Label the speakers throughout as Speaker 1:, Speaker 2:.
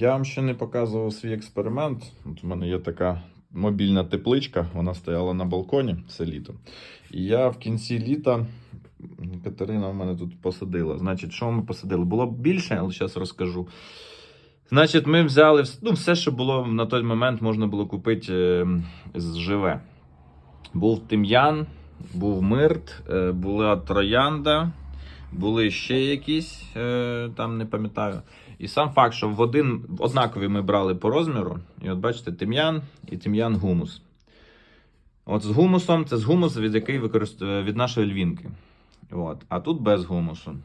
Speaker 1: Я вам ще не показував свій експеримент. От у мене є така мобільна тепличка, вона стояла на балконі все літо. І я в кінці літа Катерина в мене тут посадила. Значить, що ми посадили? Було б більше, але зараз розкажу. Значить, ми взяли ну, все, що було на той момент, можна було купити е, з живе. Був тим'ян, був мирт, е, була троянда, були ще якісь, е, там не пам'ятаю. І сам факт, що в один однакові ми брали по розміру, і от бачите, тим'ян і тим'ян гумус. От з гумусом це з гумус, від який використовує від нашої львінки. От. А тут без гумусу.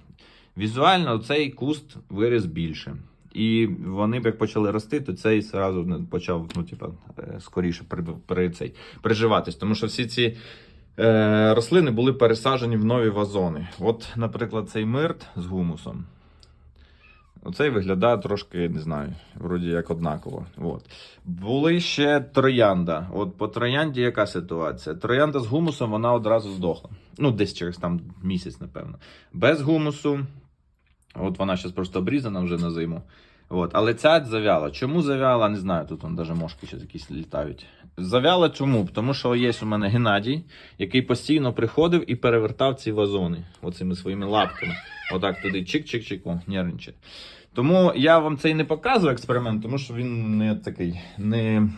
Speaker 1: Візуально цей куст виріс більше. І вони б як почали рости, то цей зразу почав ну, типа, е, скоріше при, при цей, приживатись. Тому що всі ці е, рослини були пересаджені в нові вазони. От, наприклад, цей мирт з гумусом. Оцей виглядає трошки, не знаю, вроді як однаково. От. Були ще троянда. От по троянді яка ситуація? Троянда з гумусом вона одразу здохла. Ну, десь через там місяць, напевно. Без гумусу. От вона зараз просто обрізана вже на зиму. От. Але ця завяла. Чому завяла? Не знаю. Тут навіть мошки ще якісь літають. Завяла чому? Тому що є у мене Геннадій, який постійно приходив і перевертав ці вазони оцими своїми лапками. Отак туди чик-чик-чик, нервничає. Тому я вам цей не показую експеримент, тому що він не такий не,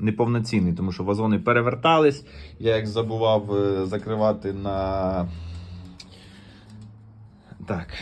Speaker 1: неповноцінний, тому що вазони перевертались. Я їх забував е, закривати на. Так,